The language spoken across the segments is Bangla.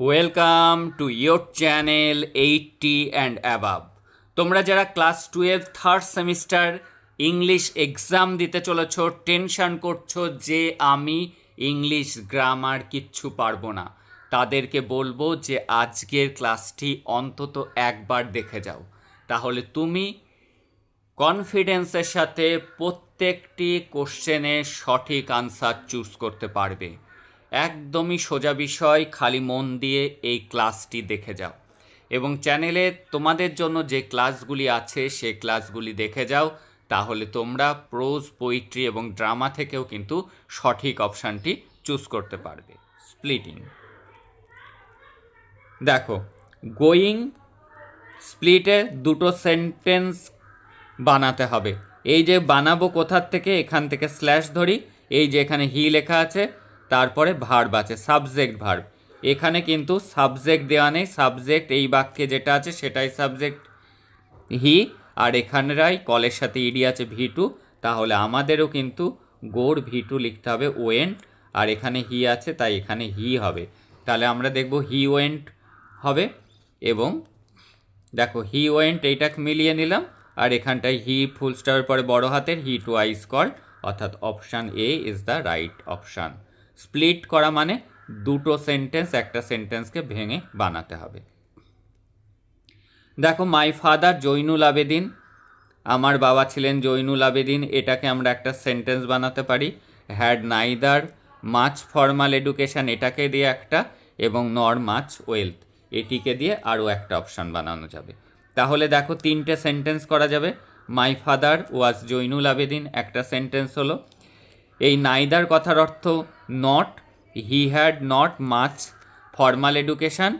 Welcome to your channel eighty and above তোমরা যারা class twelve third semester English exam দিতে চলেছ টেনশন করছ যে আমি ইংলিশ গ্রামার কিচ্ছু পারব না। তাদেরকে বলব যে আজকের ক্লাসটি অন্তত একবার দেখে যাও। তাহলে তুমি কনফিডেন্সের সাথে প্রত্যেকটি কোশ্চেনের সঠিক আনসার চুজ করতে পারবে। একদমই সোজা বিষয়, খালি মন দিয়ে এই ক্লাসটি দেখে যাও। এবং চ্যানেলে তোমাদের জন্য যে ক্লাসগুলি আছে, সে ক্লাসগুলি দেখে যাও। তাহলে তোমরা প্রোজ, পোয়েট্রি এবং ড্রামা থেকেও কিন্তু সঠিক অপশানটি চুজ করতে পারবে। স্প্লিটিং। দেখো, গোয়িং স্প্লিটে দুটো সেন্টেন্স বানাতে হবে। এই যে বানাবো কোথার থেকে, এখান থেকে স্ল্যাশ ধরি। এই যে এখানে হি লেখা আছে তারপরে ভার্ব আছে সাবজেক্ট ভার্ব এখানে কিন্তু সাবজেক্ট দেওয়া নেই সাবজেক্ট এই বাক্যে যেটা আছে সেটাই সাবজেক্ট হি আর এখানেরাই কলের সাথে ইডি আছে ভি টু তাহলে আমাদেরও কিন্তু গোর ভি টু লিখতে হবে ওয়েন্ট আর এখানে হি আছে, তাই এখানে হি হবে। তাহলে আমরা দেখব হি ওয়েন্ট হবে, এবং দেখো হি ওয়েন্ট এইটাকে মিলিয়ে নিলাম, আর এখানটায় হি ফুল স্টারের পরে বড় হাতের হি টু আইস কল অর্থাৎ option A is the right option split করা মানে দুটো সেন্টেন্স একটা সেন্টেন্সকে ভেঙে বানাতে হবে। দেখো মাই ফাদার জৈনুল আবেদিন, আমার বাবা ছিলেন জৈনুল আবেদিন, এটাকে আমরা একটা সেন্টেন্স বানাতে পারি। Had neither much formal education এটাকে দিয়ে একটা, এবং নর মাছ ওয়েলথ এটিকে দিয়ে আরও একটা অপশান বানানো যাবে। তাহলে দেখো, তিনটে সেন্টেন্স করা যাবে। My father was Zainul Abedin, একটা সেন্টেন্স হলো। এই নাইদার কথার অর্থ not he had not much formal education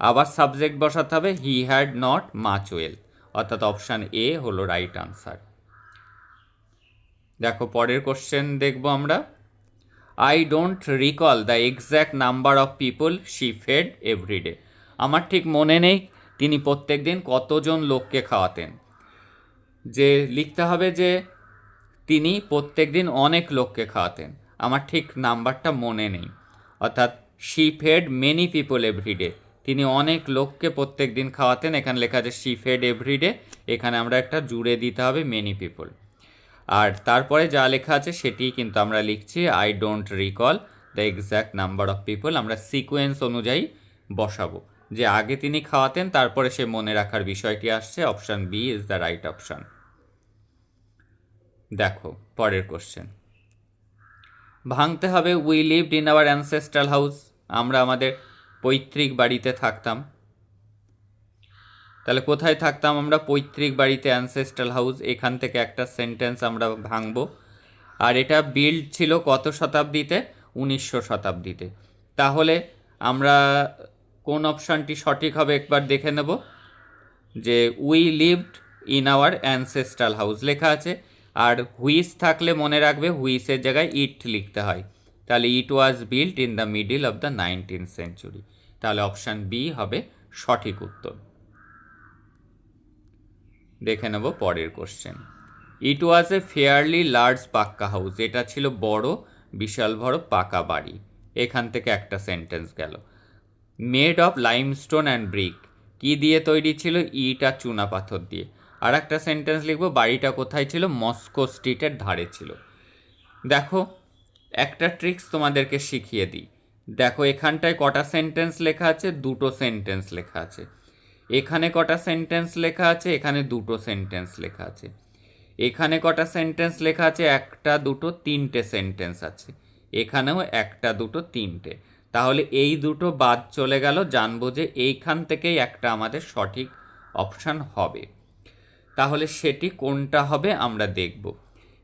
আবার সাবজেক্ট বসাতে হবে he had not much well অর্থাৎ অপশান এ হলো রাইট আনসার দেখো, পরের কোশ্চেন দেখব আমরা। I don't recall the exact number of people she fed every day আমার ঠিক মনে নেই, তিনি প্রত্যেক দিন কতজন লোককে খাওয়াতেন। যে লিখতে হবে যে তিনি প্রত্যেক দিন অনেক লোককে খাওয়াতেন। আমার ঠিক নাম্বারটা মনে নেই। অর্থাৎ she fed many people every day তিনি অনেক লোককে প্রত্যেক দিন খাওয়াতেন। এখানে লেখা আছে শি ফেড এভরিডে এখানে আমরা একটা জুড়ে দিতে হবে মেনি পিপল আর তারপরে যা লেখা আছে সেটি কিন্তু আমরা লিখছি। I don't recall the exact number of people আমরা সিকোয়েন্স অনুযায়ী বসাবো। যে আগে তিনি খাওয়াতেন, তারপরে সে মনে রাখার বিষয়টি আসছে। Option B is the right option দেখো, পরের কোশ্চেন ভাঙতে হবে we lived in our ancestral house আমরা আমাদের পৈতৃক বাড়িতে থাকতাম। তাহলে কোথায় থাকতাম আমরা? পৈতৃক বাড়িতে অ্যানসেস্ট্রাল হাউস এখান থেকে একটা সেন্টেন্স আমরা ভাঙবো। আর এটা বিল্ড ছিল কত শতাব্দীতে? উনিশশো শতাব্দীতে। তাহলে আমরা কোন অপশানটি সঠিক হবে একবার দেখে নেব। যে we lived in our ancestral house লেখা আছে আর হুইস থাকলে মনে রাখবে হুইসের জায়গায় ইট লিখতে হয়। তাহলে it was built in the middle of the nineteen century তাহলে অপশান বি হবে সঠিক উত্তর। দেখে নেব পরের question it was a fairly large pucca house এটা ছিল বড়, বিশাল বড় পাকা বাড়ি। এখান থেকে একটা সেন্টেন্স গেল। Made of limestone and brick কি দিয়ে তৈরি ছিল? ইট আর চুনা পাথর দিয়ে। আর একটা সেন্টেন্স লিখব, বাড়িটা কোথায় ছিল? মস্কো স্ট্রিটের ধারে ছিল। দেখো, একটা ট্রিক্স তোমাদেরকে শিখিয়ে দিই। দেখো, এখানটায় কটা সেন্টেন্স লেখা আছে? দুটো সেন্টেন্স লেখা আছে। এখানে কটা সেন্টেন্স লেখা আছে? এখানে দুটো সেন্টেন্স লেখা আছে। এখানে কটা সেন্টেন্স লেখা আছে? একটা, দুটো, তিনটে সেন্টেন্স আছে। এখানেও একটা, দুটো, তিনটে। তাহলে এই দুটো বাদ চলে গেল। জানব যে এইখান থেকেই একটা আমাদের সঠিক অপশান হবে। তাহলে সেটি কোনটা হবে আমরা দেখব।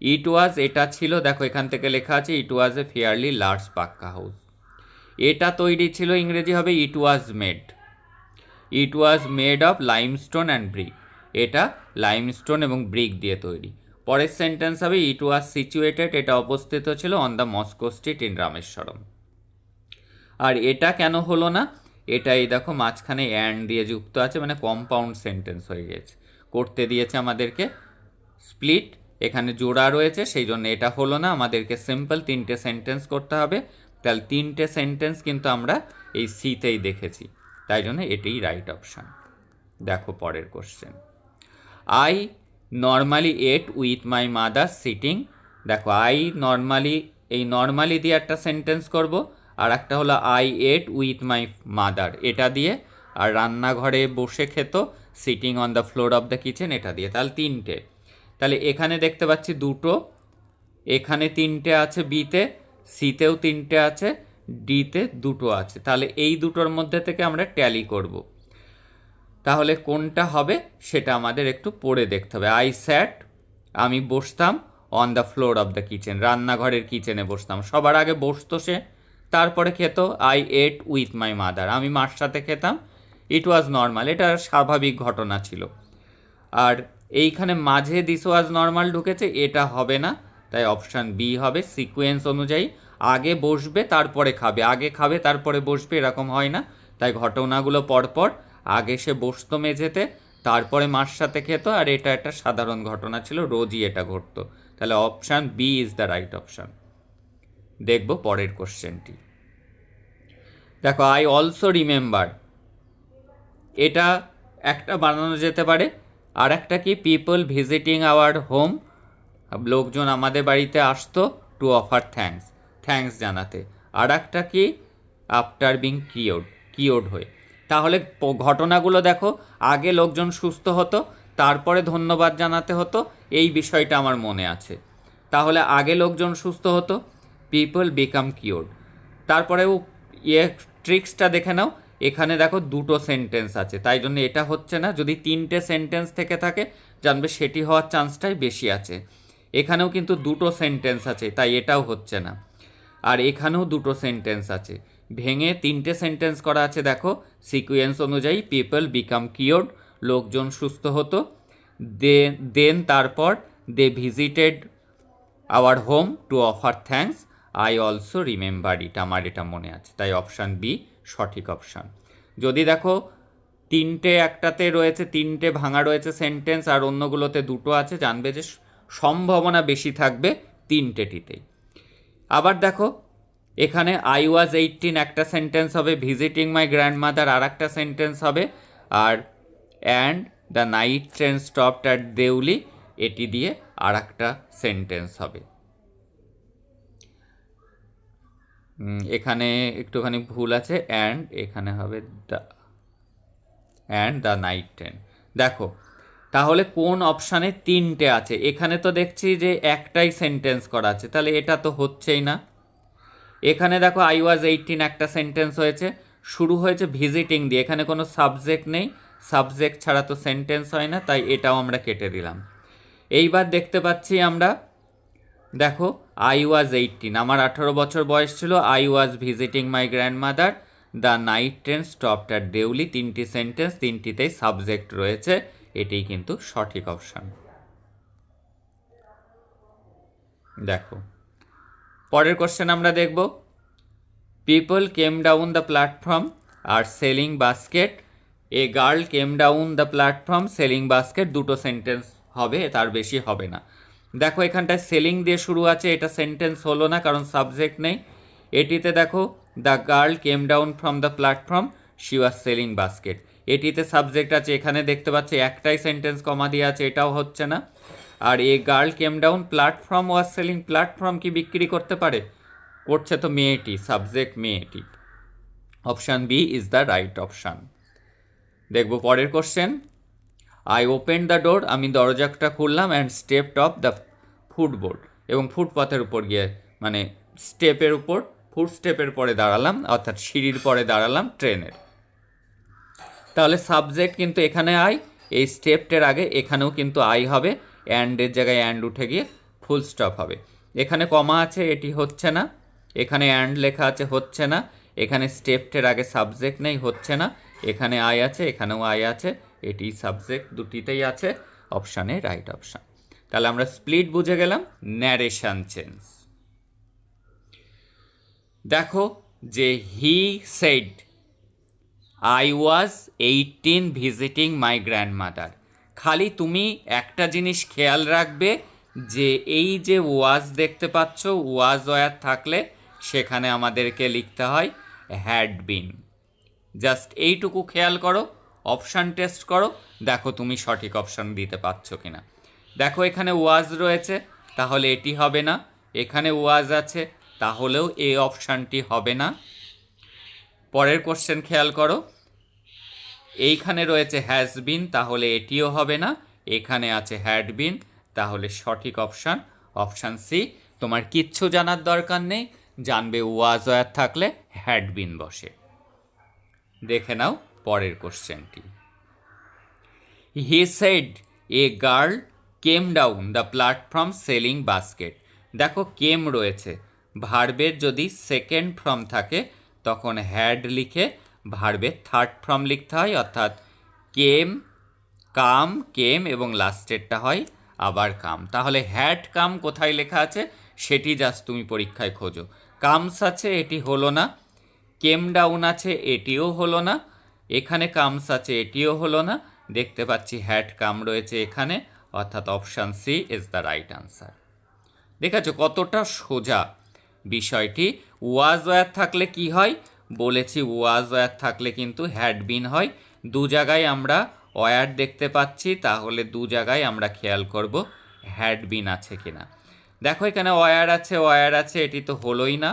ইট ওয়াজ এটা ছিল, দেখো এখান থেকে লেখা আছে it was a fairly large pucca house এটা তৈরি ছিল, ইংরেজি হবে it was made it was made of limestone and brick এটা লাইমস্টোন এবং ব্রিক দিয়ে তৈরি। পরের সেন্টেন্স হবে ইট ওয়াজ সিচুয়েটেড এটা অবস্থিত ছিল on the Mosque Street in Rameswaram আর এটা কেন হলো না? এটা এই দেখো মাঝখানে অ্যান্ড দিয়ে যুক্ত আছে মানে কম্পাউন্ড সেন্টেন্স হয়ে গেছে। করতে দিয়েছে আমাদেরকে। স্প্লিট এখানে জোড়া রয়েছে, সেই জন্য এটা হলো না। আমাদেরকে সিম্পল তিনটে সেন্টেন্স করতে হবে। তাহলে তিনটে সেন্টেন্স কিন্তু আমরা এই সিতেই দেখেছি। তাই জন্য এটাই রাইট অপশান দেখো পরের question I normally ate with my mother sitting দেখো আই নর্মালি এই নর্মালি দিয়ে একটা সেন্টেন্স করব। আর একটা হলো I ate with my mother এটা দিয়ে, আর রান্নাঘরে বসে খেত। Sitting on the floor of the kitchen এটা দিয়ে। তাহলে তিনটে। তাহলে এখানে দেখতে পাচ্ছি দুটো। এখানে তিনটে আছে বিতে, সিতেও তিনটে আছে, ডিতে দুটো আছে। তাহলে এই দুটোর মধ্যে থেকে আমরা ট্যালি করব। তাহলে কোনটা হবে সেটা আমাদের একটু পড়ে দেখতে হবে। আই স্যাট আমি বসতাম on the floor of the kitchen রান্নাঘরের কিচেনে বসতাম। সবার আগে বসতো সে, তারপরে খেত। I ate with my mother আমি মার সাথে খেতাম। ইট ওয়াজ নর্মাল এটা স্বাভাবিক ঘটনা ছিল। আর এইখানে মাঝে দিস ওয়াজ নর্মাল ঢুকেছে, এটা হবে না। তাই অপশান বি হবে সিকোয়েন্স অনুযায়ী। আগে বসবে, তারপরে খাবে। আগে খাবে, তারপরে বসবে, এরকম হয় না। তাই ঘটনাগুলো পরপর, আগে সে বসতো মেঝেতে, তারপরে মার সাথে খেত, আর এটা একটা সাধারণ ঘটনা ছিল, রোজই এটা ঘটতো। তাহলে option B is the right option দেখব পরের কোশ্চেনটি দেখো আই অলসো রিমেম্বার এটা একটা বানানো যেতে পারে। আর একটা কি পিপল ভিজিটিং আওয়ার হোম লোকজন আমাদের বাড়িতে আসতো টু অফার থ্যাঙ্কস থ্যাঙ্কস জানাতে। আর একটা কি আফটার বিং কিওড কিওড হয়ে। তাহলে ঘটনাগুলো দেখো, আগে লোকজন সুস্থ হতো, তারপরে ধন্যবাদ জানাতে হতো, এই বিষয়টা আমার মনে আছে। তাহলে আগে লোকজন সুস্থ হতো পিপল বিকাম তারপরে ও ইয়ে ট্রিক্সটা দেখে নাও এখানে দেখো দুটো সেন্টেন্স আছে, তাই জন্য এটা হচ্ছে না, যদি তিনটে সেন্টেন্স থেকে থাকে, জানবে সেটি হওয়ার চান্সটাই বেশি আছে। এখানেও কিন্তু দুটো সেন্টেন্স আছে, তাই এটাও হচ্ছে না। আর এখানেও দুটো সেন্টেন্স আছে। ভেঙে তিনটে সেন্টেন্স করা আছে, দেখো সিকুয়েন্স অনুযায়ী পিপল বিকাম কিওর্ড লোকজন সুস্থ হতো দে দেন তারপর they visited our home to offer thanks I also remember it আমার এটা মনে আছে, তাই অপশান বি সঠিক অপশান। যদি দেখো, তিনটে একটাতে রয়েছে, তিনটে ভাঙা রয়েছে সেন্টেন্স আর অন্যগুলোতে দুটো আছে, জানবে যে সম্ভাবনা বেশি থাকবে তিনটেটিতেই আবার দেখো, এখানে আই ওয়াজ এইটিন একটা সেন্টেন্স হবে ভিজিটিং মাই গ্র্যান্ডমাদার আর একটা সেন্টেন্স হবে, আর and the night train stopped at Deoli এটি দিয়ে আর একটা সেন্টেন্স হবে। এখানে একটুখানি ভুল আছে অ্যান্ড এখানে হবে the and the night train দেখো, তাহলে কোন অপশানে তিনটে আছে? এখানে তো দেখছি যে একটাই সেন্টেন্স করা আছে, তাহলে এটা তো হচ্ছেই না। এখানে দেখো আই ওয়াজ এইটিন একটা সেন্টেন্স হয়েছে। শুরু হয়েছে ভিজিটিং দিয়ে, এখানে কোনো সাবজেক্ট নেই। সাবজেক্ট ছাড়া তো সেন্টেন্স হয় না, তাই এটাও আমরা কেটে দিলাম। এইবার দেখতে পাচ্ছি আমরা দেখো আই ওয়াজ এইটিন আমার আঠারো বছর বয়স ছিল। I was visiting my grandmother the night train stopped at Deoli তিনটি সেন্টেন্স তিনটিতেই সাবজেক্ট রয়েছে। এটাই কিন্তু সঠিক অপশান দেখো, পরের কোশ্চেন আমরা দেখব। People came down the platform R selling basket a girl came down the platform selling basket দুটো সেন্টেন্স হবে, তার বেশি হবে না। দেখো, এখানটায় সেলিং দিয়ে শুরু আছে, এটা সেন্টেন্স হলো না, কারণ সাবজেক্ট নেই। এটিতে দেখো the girl came down from the platform she was selling basket এটিতে সাবজেক্ট আছে, এখানে দেখতে পাচ্ছি, একটাই সেন্টেন্স কমা দিয়ে আছে, এটাও হচ্ছে না। আর a girl came down platform was selling platform কি বিক্রি করতে পারে? করছে তো মেয়েটি সাবজেক্ট মেয়েটি। Option B is the right option দেখব পরের question I open the door আমি দরজাটা খুললাম and step of the footboard এবং ফুটপাথের উপর গিয়ে মানে স্টেপের উপর ফুট স্টেপের পরে দাঁড়ালাম, অর্থাৎ সিঁড়ির পরে দাঁড়ালাম ট্রেনের। তাহলে সাবজেক্ট কিন্তু এখানে আই এই স্টেপটের আগে এখানেও কিন্তু আই হবে অ্যান্ডের জায়গায় অ্যান্ড উঠে গিয়ে ফুল স্টপ হবে। এখানে কমা আছে, এটি হচ্ছে না। এখানে অ্যান্ড লেখা আছে, হচ্ছে না। এখানে স্টেপটের আগে সাবজেক্ট নেই, হচ্ছে না। এখানে আই আছে, এখানেও আই আছে। এটি সাবজেক্ট দুটিতেই আছে অপশানে রাইট অপশান তাহলে আমরা স্প্লিট বুঝে গেলাম ন্যারেশন চেঞ্জ দেখো যে he said I was eighteen visiting my grandmother খালি তুমি একটা জিনিস খেয়াল রাখবে যে এই যে ওয়াজ দেখতে পাচ্ছ ওয়াজ ওয়ার থাকলে সেখানে আমাদেরকে লিখতে হয় হ্যাড বিন জাস্ট এইটুকু খেয়াল করো। অপশান টেস্ট করো। দেখো তুমি সঠিক অপশান দিতে পারছ কি না দেখো এখানে ওয়াজ রয়েছে, তাহলে এটি হবে না। এখানে ওয়াজ আছে, তাহলেও এই অপশানটি হবে না। পরের কোশ্চেন খেয়াল করো। এইখানে রয়েছে হ্যাজ বিন তাহলে এটিও হবে না। এখানে আছে হ্যাড বিন তাহলে সঠিক অপশান। অপশান সি, তোমার কিচ্ছু জানার দরকার নেই। জানবে ওয়াজ থাকলে হ্যাড বিন বসে। দেখে নাও। পরের কোশ্চেনটি। He said a girl came down the platform selling basket দেখো কেম রয়েছে। ভার্বের যদি সেকেন্ড ফর্ম থাকে, তখন হ্যাড লিখে ভার্বের থার্ড ফর্ম লিখতে হয়, অর্থাৎ কেম কাম কেম এবং লাস্টেরটা হয়, আবার কাম তাহলে হ্যাড কাম কোথায় লেখা আছে? সেটি জাস্ট তুমি পরীক্ষায় খোঁজো। কামস আছে, এটি হলো না। কেম ডাউন আছে, এটিও হলো না। এখানে কামস আছে, এটিও হলো না। দেখতে পাচ্ছি হ্যাট কাম রয়েছে এখানে, অর্থাৎ option C is the right answer দেখেছ কতটা সোজা বিষয়টি। ওয়াজ ওয়ার থাকলে কি হয়? বলেছি ওয়াজ ওয়ার থাকলে কিন্তু হ্যাড বিন হয়। দু জায়গায় আমরা ওয়ার দেখতে পাচ্ছি, তাহলে দু জায়গায় আমরা খেয়াল করব হ্যাড বিন আছে কিনা। দেখো এখানে ওয়ার আছে ওয়ার আছে, এটি তো হলোই না।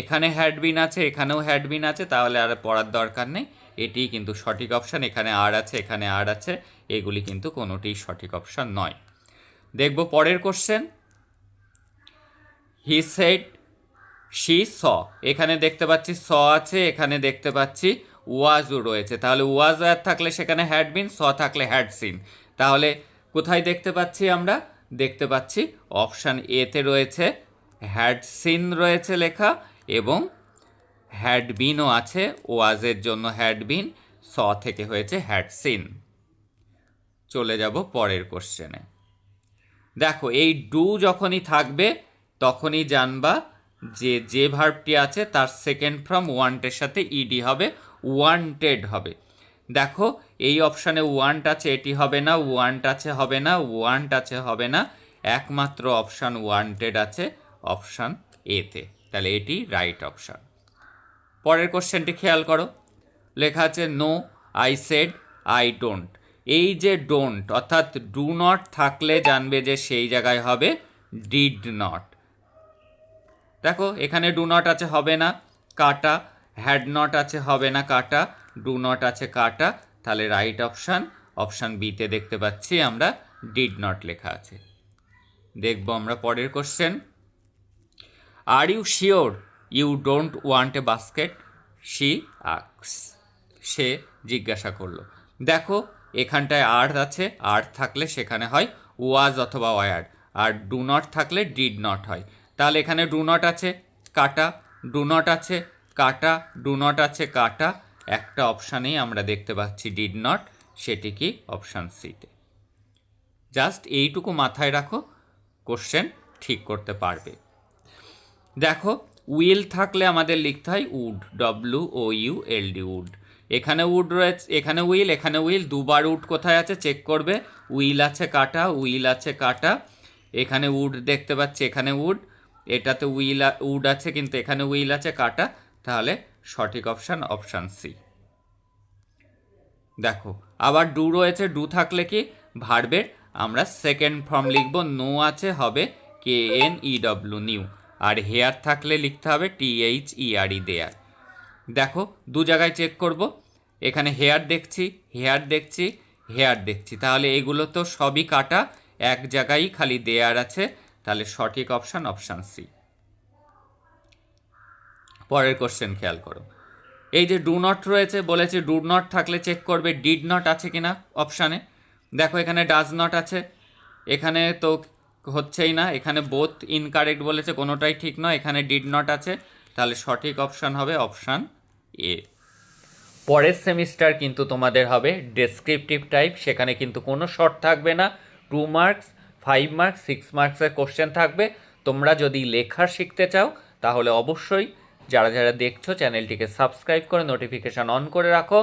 এখানে হ্যাডবিন আছে, এখানেও হ্যাডবিন আছে, তাহলে আর পড়ার দরকার নেই। এটিই কিন্তু সঠিক অপশান এখানে আর আছে, এখানে আর আছে, এগুলি কিন্তু কোনোটিই সঠিক অপশান নয়। দেখব পরের question he said she saw এখানে দেখতে পাচ্ছি স আছে, এখানে দেখতে পাচ্ছি ওয়াজও রয়েছে। তাহলে ওয়াজ থাকলে সেখানে হ্যাড বিন স থাকলে হ্যাড সিন তাহলে কোথায় দেখতে পাচ্ছি আমরা? দেখতে পাচ্ছি অপশান এতে রয়েছে হ্যাড সিন রয়েছে লেখা এবং হ্যাড বিনও আছে ওয়াজের জন্য হ্যাড বিন স থেকে হয়েছে হ্যাড সিন চলে যাব পরের কোশ্চেনে দেখো, এই ডু যখনই থাকবে, তখনই জানবা যে যে ভার্বটি আছে, তার সেকেন্ড ফ্রম ওয়ান্টের সাথে ইডি হবে ওয়ান্টেড হবে। দেখো, এই অপশানে ওয়ান্ট আছে, এটি হবে না ওয়ান্ট আছে, হবে না ওয়ান্ট আছে, হবে না। একমাত্র অপশান ওয়ান্টেড আছে অপশান এতে তাহলে এটি রাইট অপশান পরের কোশ্চেনটি খেয়াল করো। লেখা আছে, no, I said, I don't. এই যে ডোন্ট অর্থাৎ ডু নট থাকলে জানবে যে সেই জায়গায় হবে ডিড নট। দেখো, এখানে ডু নট আছে, হবে না। কাটা। হ্যাড নট আছে, হবে না। কাটা। ডু নট আছে, কাটা। তাহলে রাইট অপশান অপশান বিতে দেখতে পাচ্ছি আমরা ডিড নট লেখা আছে। দেখব আমরা পরের question. Are you sure you don't want a basket she asks সে জিজ্ঞাসা করল, দেখো, এখানটায় আর আছে আর থাকলে সেখানে হয় ওয়াজ অথবা ওয়ার আর ডু নট থাকলে ডিড নট হয়। তাহলে এখানে ডু নট আছে, কাটা ডু নট আছে, কাটা ডু নট আছে, কাটা। একটা অপশানেই আমরা দেখতে পাচ্ছি ডিড নট সেটি কি? অপশান সিতে জাস্ট এইটুকু মাথায় রাখো, কোশ্চেন ঠিক করতে পারবে। দেখো উইল থাকলে আমাদের লিখতে হয় would, W O U L D, would. এখানে উড রয়েছে, এখানে উইল এখানে উইল, দুবার উড কোথায় আছে চেক করবে। উইল আছে কাটা, উইল আছে কাটা। এখানে উড দেখতে পাচ্ছি, এখানে উড। এটাতে উইল, উড আছে, কিন্তু এখানে উইল আছে, কাটা। তাহলে সঠিক অপশান অপশান সি। দেখো, আবার ডু রয়েছে, ডু থাকলে কি? ভার্বের। আমরা সেকেন্ড ফর্ম লিখব, নো আছে, হবে K N E W, knew. R here থাকলে লিখতে হবে টি এইচ ই আর দেয়ার দেখো, দু জায়গায় চেক করব। এখানে হেয়ার দেখছি হেয়ার দেখছি হেয়ার দেখছি। তাহলে এগুলো তো সবই কাটা, এক জায়গায় খালি দেয়ার আছে। তাহলে সঠিক অপশান অপশান সি পরের কোশ্চেন খেয়াল করো। এই যে ডু নট রয়েছে, বলেছে ডু নট থাকলে চেক করবে ডিড নট আছে কিনা অপশানে দেখো, এখানে ডাজ নট আছে। এখানে তো হচ্ছেই না। এখানে বোথ ইনকারেক্ট বলেছে, কোনোটাই ঠিক নয়। এখানে ডিড নট আছে। তাহলে সঠিক অপশান হবে অপশান এ পরের সেমিস্টার কিন্তু তোমাদের হবে ডেসক্রিপটিভ টাইপ সেখানে কিন্তু কোনো শর্ট থাকবে না। Two marks five marks six মার্কসের কোশ্চেন থাকবে। তোমরা যদি লেখা শিখতে চাও, তাহলে অবশ্যই যারা যারা দেখছ, চ্যানেলটিকে সাবস্ক্রাইব করে নোটিফিকেশান অন করে রাখো।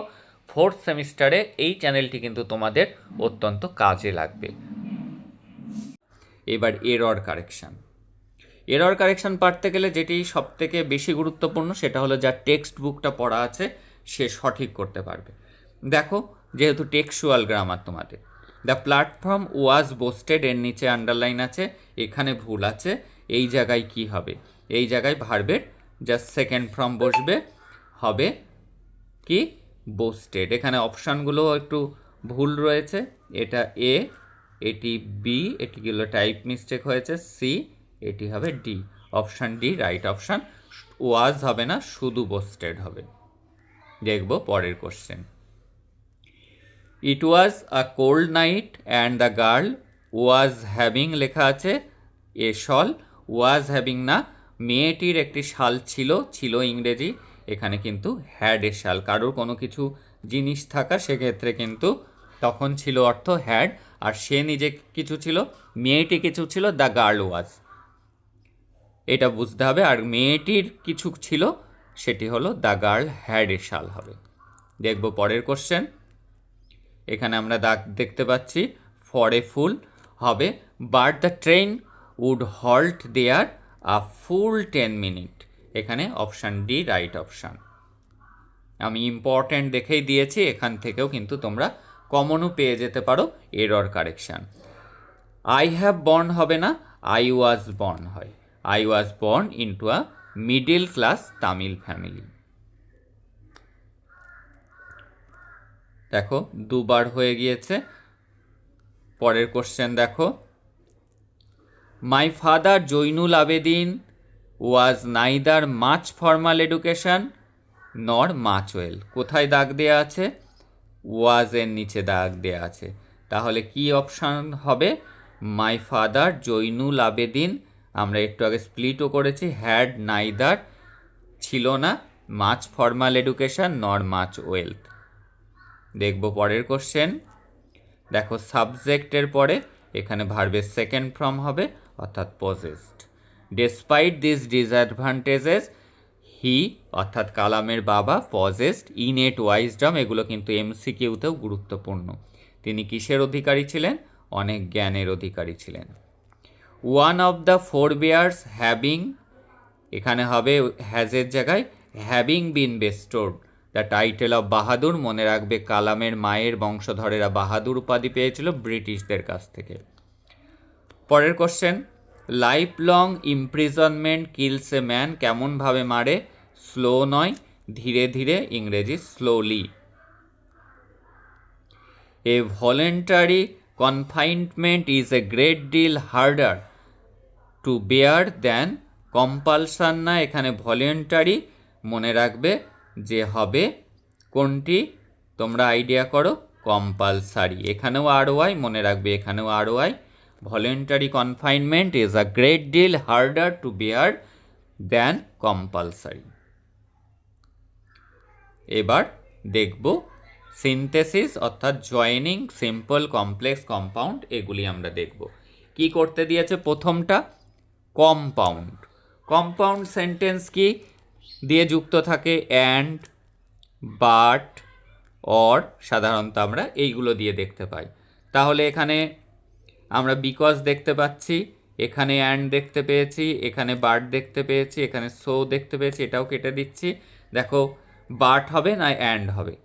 ফোর্থ সেমিস্টারে এই চ্যানেলটি কিন্তু তোমাদের অত্যন্ত কাজে লাগবে। এবার এরর কারেকশান এরর কারেকশন পারতে গেলে যেটি সব থেকে বেশি গুরুত্বপূর্ণ সেটা হলো যার টেক্সট বুকটা পড়া আছে সে সঠিক করতে পারবে। দেখো, যেহেতু টেক্সচুয়াল গ্রামার তোমাদের দ্য প্ল্যাটফর্ম ওয়াজ বোস্টেড এর নিচে আন্ডারলাইন আছে, এখানে ভুল আছে, এই জায়গায় কি হবে? এই জায়গায় ভার্বের জাস্ট সেকেন্ড ফর্ম বসবে, হবে কি? বোস্টেড এখানে অপশানগুলো একটু ভুল রয়েছে, এটা এ এটি বি এটিগুলো টাইপ মিস্টেক হয়েছে সি এটি হবে D option D right option was হবে না, শুধু বোস্টেড হবে। দেখব পরের question it was a cold night and the girl was having লেখা আছে, এ শল ওয়াজ হ্যাভিং না, মেয়েটির একটি শাল ছিল ছিল ইংরেজি, এখানে কিন্তু হ্যাড এ শাল। কারোর কোনো কিছু জিনিস থাকা, সেক্ষেত্রে কিন্তু তখন ছিল অর্থ হ্যাড আর সে নিজে কিছু ছিল, মেয়েটি কিছু ছিল দ্য গার্ল ওয়াজ এটা বুঝতে হবে, আর মেয়েটির কিছু ছিল, সেটি হলো দ্য গার্ল হ্যাড এ শাল হবে। দেখব পরের কোশ্চেন এখানে আমরা দাগ দেখতে পাচ্ছি ফর এ ফুল হবে but the train would halt there a full ten minute এখানে অপশান ডি রাইট অপশান আমি ইম্পর্ট্যান্ট দেখেই দিয়েছি, এখান থেকেও কিন্তু তোমরা কমনও পেয়ে যেতে পারো error correction I have born হবে না আই ওয়াজ বর্ন হয়। I was born into a middle class Tamil family দেখো, দুবার হয়ে গিয়েছে। পরের কোশ্চেন দেখো। My father Jainul Abedin was neither much formal education nor much well কোথায় দাগ দেওয়া আছে? ওয়াজের নিচে দাগ দেওয়া আছে। তাহলে কি অপশান হবে? মাই ফাদার জৈনুল আবেদিন, আমরা একটু আগে স্প্লিটও করেছি, হ্যাড নাইদার ছিল না much formal education nor much wealth. দেখব পরের কোশ্চেন। দেখো, সাবজেক্টের পরে এখানে ভার্বের সেকেন্ড ফর্ম হবে, অর্থাৎ possessed despite this disadvantages he, অর্থাৎ কালামের বাবা, পজেসড ইনেট ওয়াইজডম এগুলো কিন্তু এমসিকিউতেও গুরুত্বপূর্ণ। তিনি কিসের অধিকারী ছিলেন? অনেক জ্ঞানের অধিকারী ছিলেন। One of the forebears having এখানে হবে হ্যাজের জায়গায় having been bestowed the title of Bahadur, মনে রাখবে, কালামের মায়ের বংশধরেরা বাহাদুর উপাধি পেয়েছিল ব্রিটিশদের কাছ থেকে। পরের question life long imprisonment kills a man কেমনভাবে মারে? স্লো নয়, ধীরে ধীরে ইংরেজি slowly a voluntary confinement is a great deal harder to bear than compulsion না, এখানে ভলেন্টারি মনে রাখবে যে হবে। কোনটি? তোমরা আইডিয়া করো কম্পালসারি এখানেও আর ওয়াই মনে রাখবে, এখানেও আর Y voluntary confinement is a great deal harder to bear than compulsory এবার দেখব সিনথেসিস অর্থাৎ জয়েনিং সিম্পল কমপ্লেক্স কম্পাউন্ড এগুলি আমরা দেখব। কি করতে দিয়েছে প্রথমটা? কম্পাউন্ড কম্পাউন্ড সেন্টেন্স কি? দিয়ে যুক্ত থাকে অ্যান্ড বাট অর সাধারণত আমরা এইগুলো দিয়ে দেখতে পাই। তাহলে এখানে আমরা বিকজ দেখতে পাচ্ছি, এখানে অ্যান্ড দেখতে পেয়েছি, এখানে বার্ড দেখতে পেয়েছি, এখানে সো দেখতে পেয়েছি, এটাও কেটে দিচ্ছি। দেখো বার্ট হবে না অ্যান্ড হবে?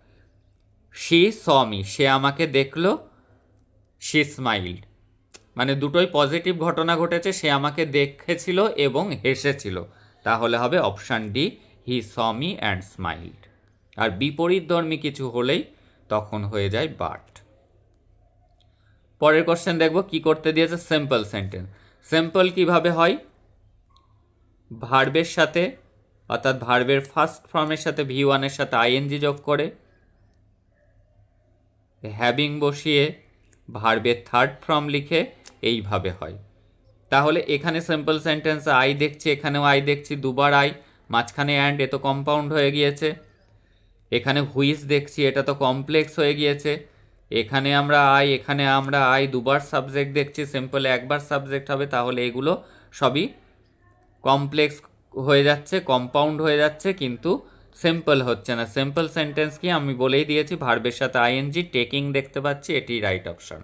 শি সমি সে আমাকে দেখল শি স্মাইল্ড মানে দুটোই পজিটিভ ঘটনা ঘটেছে, সে আমাকে দেখেছিল এবং হেসেছিল। তাহলে হবে option D he saw me and smiled আর বিপরীত ধর্মী কিছু হলেই তখন হয়ে যায় বাট পরের কোশ্চেন দেখব, কি করতে দিয়েছে? সিম্পল সেন্টেন্স সিম্পল কীভাবে হয়? ভার্বের সাথে, অর্থাৎ ভার্বের ফার্স্ট ফর্মের সাথে ভি ওয়ানের সাথে আইএনজি যোগ করে হ্যাভিং বসিয়ে ভার্বের থার্ড ফর্ম লিখে এইভাবে হয়। তাহলে এখানে সিম্পল সেন্টেন্স আই দেখছি, এখানেও আই দেখছি, দুবার আই মাঝখানে অ্যান্ড এ তো কম্পাউন্ড হয়ে গিয়েছে। এখানে হুইস দেখছি, এটা তো কমপ্লেক্স হয়ে গিয়েছে। এখানে আমরা আই এখানে আমরা আই দুবার সাবজেক্ট দেখছি সিম্পল একবার সাবজেক্ট হবে, তাহলে এগুলো সবই কমপ্লেক্স হয়ে যাচ্ছে কম্পাউন্ড হয়ে যাচ্ছে, কিন্তু সিম্পল হচ্ছে না। সিম্পল সেন্টেন্স কি আমি বলেই দিয়েছি ভার্বের সাথে আইএনজি টেকিং দেখতে পাচ্ছি, এটি রাইট অপশন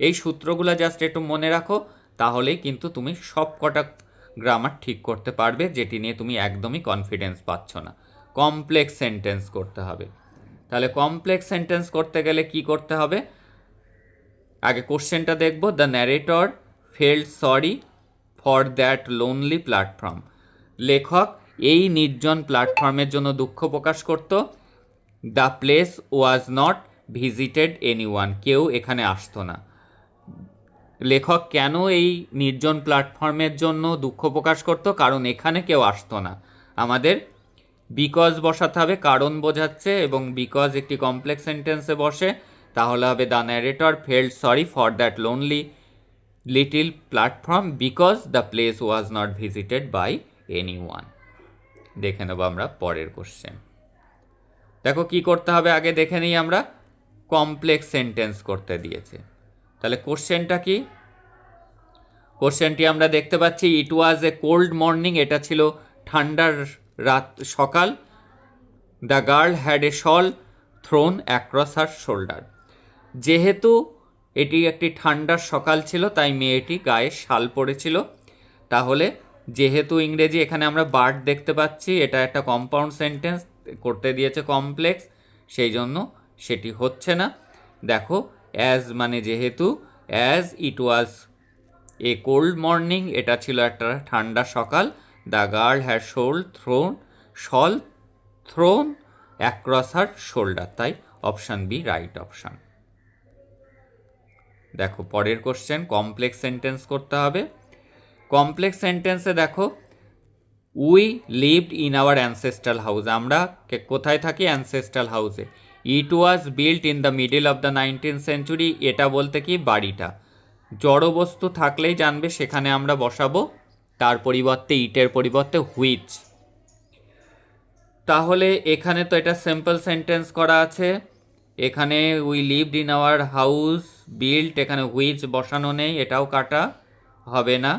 এই সূত্রগুলো জাস্ট একটু মনে রাখো, তাহলেই কিন্তু তুমি সব কটা গ্রামার ঠিক করতে পারবে, যেটি নিয়ে তুমি একদমই কনফিডেন্স পাচ্ছ না। কমপ্লেক্স সেন্টেন্স করতে হবে। তাহলে কমপ্লেক্স সেন্টেন্স করতে গেলে কি করতে হবে? আগে কোশ্চেনটা দেখব। The narrator felt sorry for that lonely platform লেখক, এই নির্জন প্ল্যাটফর্মের জন্য দুঃখ প্রকাশ করত। The place was not visited anyone কেউ এখানে আসতো না। লেখক, কেন এই নির্জন প্ল্যাটফর্মের জন্য দুঃখ প্রকাশ করতো? কারণ এখানে কেউ আসতো না। আমাদের বিকজ বসাতে হবে, কারণ বোঝাচ্ছে, এবং বিকজ একটি কমপ্লেক্স সেন্টেন্সে বসে, তাহলে হবে the narrator felt sorry for that lonely little platform because the place was not visited by anyone দেখে নেব আমরা পরের কোশ্চেন। দেখো কি করতে হবে, আগে দেখে নিই আমরা। কমপ্লেক্স সেন্টেন্স করতে দিয়েছে। তাহলে কোশ্চেনটা কি? কোশ্চেনটি আমরা দেখতে পাচ্ছি ইট ওয়াজ এ কোল্ড মর্নিং এটা ছিল ঠান্ডার রাত সকাল, the girl had a shawl thrown across her shoulder. যেহেতু এটি একটি ঠান্ডার সকাল ছিল, তাই মেয়েটি গায়ে শাল পড়েছিল। তাহলে যেহেতু ইংরেজি এখানে আমরা বার্ড দেখতে পাচ্ছি, এটা একটা কম্পাউন্ড সেন্টেন্স করতে দিয়েছে কমপ্লেক্স, সেই জন্য সেটি হচ্ছে না। দেখো অ্যাজ মানে যেহেতু as it was a cold morning এটা ছিল একটা ঠান্ডা সকাল। The girl had shawl thrown shawl thrown across her shoulder তাই অপশান বি রাইট অপশান দেখো, পরের কোশ্চেন কমপ্লেক্স সেন্টেন্স করতে হবে। কমপ্লেক্স সেন্টেন্সে দেখো we lived in our ancestral house আমরা কোথায় থাকি? অ্যানসেস্ট্রাল হাউসে it was built in the middle of the nineteen century এটা বলতে কি? বাড়িটা। জড় বস্তু থাকলেই জানবে, সেখানে আমরা বসাবো। তার পরিবর্তে ইটের পরিবর্তে হুইচ। তাহলে এখানে তো এটা সিম্পল সেন্টেন্স করা আছে। এখানে we lived in our house built এখানে হুইচ বসানো নেই, এটাও কাটা, হবে না।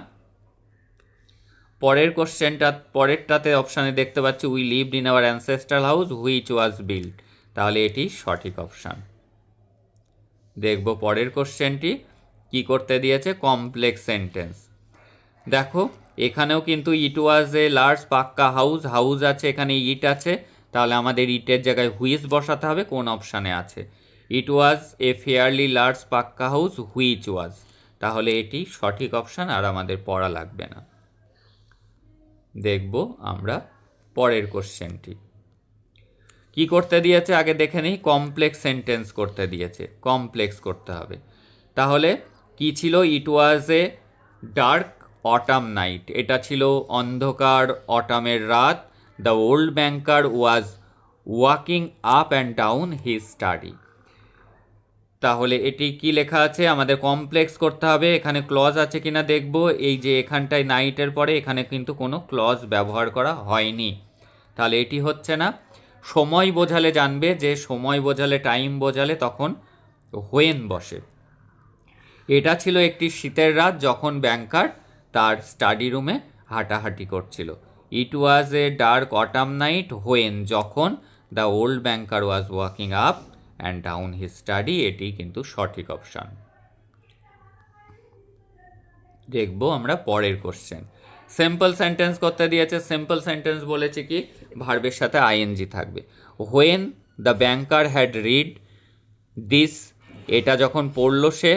পরের কোশ্চেনটা, পরেরটাতে অপশানে দেখতে পাচ্ছি we lived in our ancestral house which was built তাহলে এটি সঠিক অপশান দেখব পরের কোশ্চেনটি, কি করতে দিয়েছে কমপ্লেক্স সেন্টেন্স দেখো এখানেও কিন্তু it was a large pucca house house আছে, এখানে ইট আছে। তাহলে আমাদের ইটের জায়গায় হুইচ বসাতে হবে, কোন অপশানে আছে? It was a fairly large pucca house which was তাহলে এটি সঠিক অপশান আর আমাদের পড়া লাগবে না। দেখব আমরা পরের কোশ্চেনটি কি করতে দিয়েছে? আগে দেখে নিই। কমপ্লেক্স সেন্টেন্স করতে দিয়েছে। কমপ্লেক্স করতে হবে। তাহলে কি ছিল? It was a dark autumn night এটা ছিল অন্ধকার অটামের রাত। The old banker was walking up and down his study তাহলে এটি কি লেখা আছে? আমাদের কমপ্লেক্স করতে হবে। এখানে ক্লজ আছে কিনা দেখব। এই যে এখানটায় নাইটের পরে এখানে কিন্তু কোনো ক্লজ ব্যবহার করা হয়নি। তাহলে এটি হচ্ছে না। সময় বোঝালে জানবে যে সময় বোঝালে টাইম বোঝালে তখন হোয়েন বসে। এটা ছিল একটি শীতের রাত যখন ব্যাংকার তার স্টাডি রুমে হাঁটাহাঁটি করছিল। It was a dark autumn night when যখন the old banker was walking up and down his study এটি কিন্তু সঠিক অপশান দেখব আমরা পরের কোশ্চেন সিম্পল সেন্টেন্স করতে দিয়েছে। সিম্পল সেন্টেন্স বলেছে কি? ভার্বের সাথে আইএনজি থাকবে। When the banker had read this এটা যখন পড়ল সে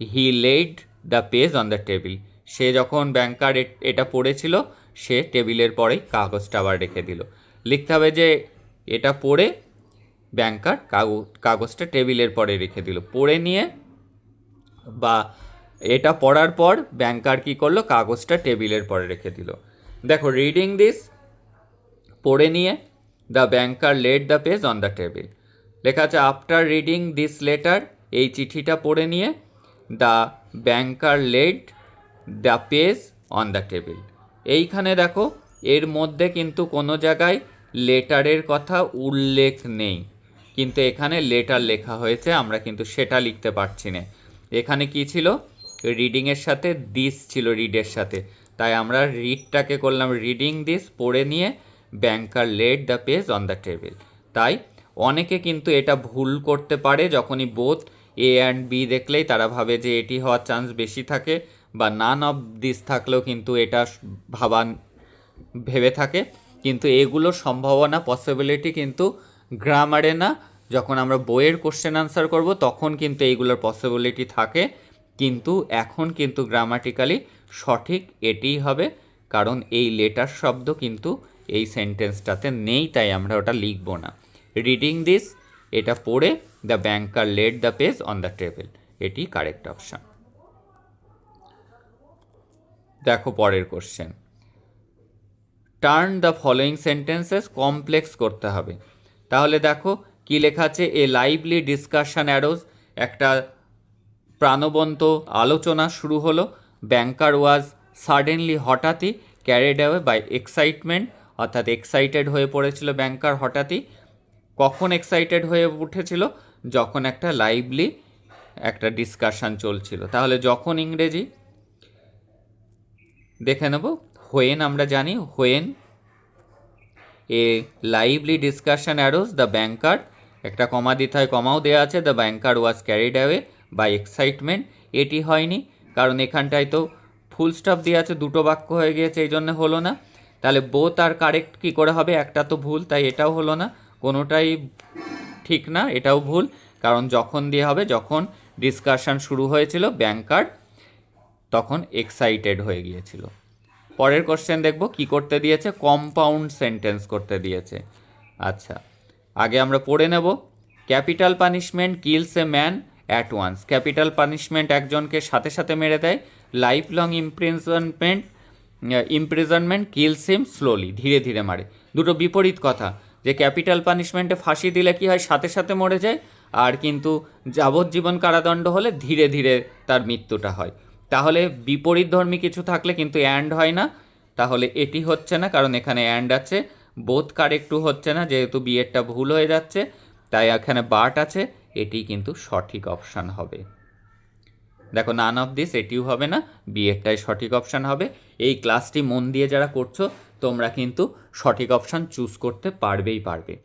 he laid the page on the table সে যখন ব্যাংকার এটা পড়েছিল, সে টেবিলের পরেই কাগজটা আবার রেখে দিল। লিখতে হবে যে, এটা পড়ে ব্যাংকার কাগজটা টেবিলের পরে রেখে দিল। পড়ে নিয়ে বা এটা পড়ার পর ব্যাংকার কি করল? কাগজটা টেবিলের পরে রেখে দিল। দেখো রিডিং দিস পড়ে নিয়ে the banker laid the page on the table লেখা আছে আফটার রিডিং দিস লেটার এই চিঠিটা পড়ে নিয়ে the banker laid the page on the table এইখানে দেখো, এর মধ্যে কিন্তু কোনো জায়গায় লেটারের কথা উল্লেখ নেই। কিন্তু এখানে লেটার লেখা হয়েছে, আমরা কিন্তু সেটা লিখতে পারছি না। এখানে কি ছিল? রিডিংয়ের সাথে দিস ছিল রিডের সাথে। তাই আমরা রিডটাকে করলাম রিডিং দিস পড়ে নিয়ে banker let the page on the table তাই অনেকে কিন্তু এটা ভুল করতে পারে, যখনই বোথ এ অ্যান্ড বি দেখলেই তারা ভাবে যে এটি হওয়ার চান্স বেশি থাকে। বা নান অফ দিস থাকলেও কিন্তু এটা ভাবান ভেবে থাকে। কিন্তু এগুলোর সম্ভাবনা পসিবিলিটি কিন্তু গ্রামারে না। যখন আমরা বইয়ের কোশ্চেন আনসার করব, তখন কিন্তু এইগুলোর পসিবিলিটি থাকে। কিন্তু এখন কিন্তু গ্রামাটিক্যালি সঠিক এটিই হবে। কারণ এই লেটার শব্দ কিন্তু এই সেন্টেন্সটাতে নেই, তাই আমরা ওটা লিখব না। রিডিং দিস এটা পড়ে the banker let the page on the table এটি কারেক্ট অপশান দেখো পরের question turn the following sentences complex করতে হবে। তাহলে দেখো কি লেখা আছে? এ লাইভলি ডিসকাশন অ্যারোজ একটা প্রাণবন্ত আলোচনা শুরু হলো। ব্যাংকার ওয়াজ সাডেনলি হঠাৎই ক্যারেড অ্যাওয়ে বাই এক্সাইটমেন্ট অর্থাৎ এক্সাইটেড হয়ে পড়েছিল ব্যাংকার হঠাৎই। কখন এক্সাইটেড হয়ে উঠেছিল? যখন একটা লাইভলি একটা ডিসকাশন চলছিল। তাহলে যখন ইংরেজি দেখে নেব। হোয়েন আমরা জানি when a lively discussion arose the banker একটা কমা দিতে হয়, কমাও দেওয়া আছে the banker was carried away by excitement এটি হয়নি, কারণ এখানটায় তো ফুল স্টপ দেওয়া আছে, দুটো বাক্য হয়ে গিয়েছে, এই জন্য হলো না। তাহলে বোথ আর কারেক্ট কী করে হবে? একটা তো ভুল, তাই এটাও হলো না। কোনোটাই ঠিক না, এটাও ভুল। কারণ যখন দিয়ে হবে, যখন ডিসকাশন শুরু হয়েছিল ব্যাংকার তখন এক্সাইটেড হয়ে গিয়েছিল। পরের কোশ্চেন দেখব কি করতে দিয়েছে? কম্পাউন্ড সেন্টেন্স করতে দিয়েছে। আচ্ছা আগে আমরা পড়ে নেব। Capital punishment kills a man at once capital punishment একজনকে সাথে সাথে মেরে দেয়। Life long imprisonment imprisonment kills him slowly ধীরে ধীরে মারে। দুটো বিপরীত কথা, যে ক্যাপিটাল পানিশমেন্টে ফাঁসি দিলে কি হয়? সাথে সাথে মরে যায়। আর কিন্তু যাবজ্জীবন কারাদণ্ড হলে ধীরে ধীরে তার মৃত্যুটা হয়। তাহলে বিপরীত ধর্মী কিছু থাকলে কিন্তু অ্যান্ড হয় না। তাহলে এটি হচ্ছে না, কারণ এখানে অ্যান্ড আছে। বোধ কারেক্টু হচ্ছে না, যেহেতু বিয়েরটা ভুল হয়ে যাচ্ছে, তাই এখানে বাট আছে, এটি কিন্তু সঠিক অপশান হবে। দেখো নান অফ দিস এটিও হবে না, বিয়েরটাই সঠিক অপশান হবে। এই ক্লাসটি মন দিয়ে যারা করছ, তোমরা কিন্তু সঠিক অপশান চুজ করতে পারবেই পারবে।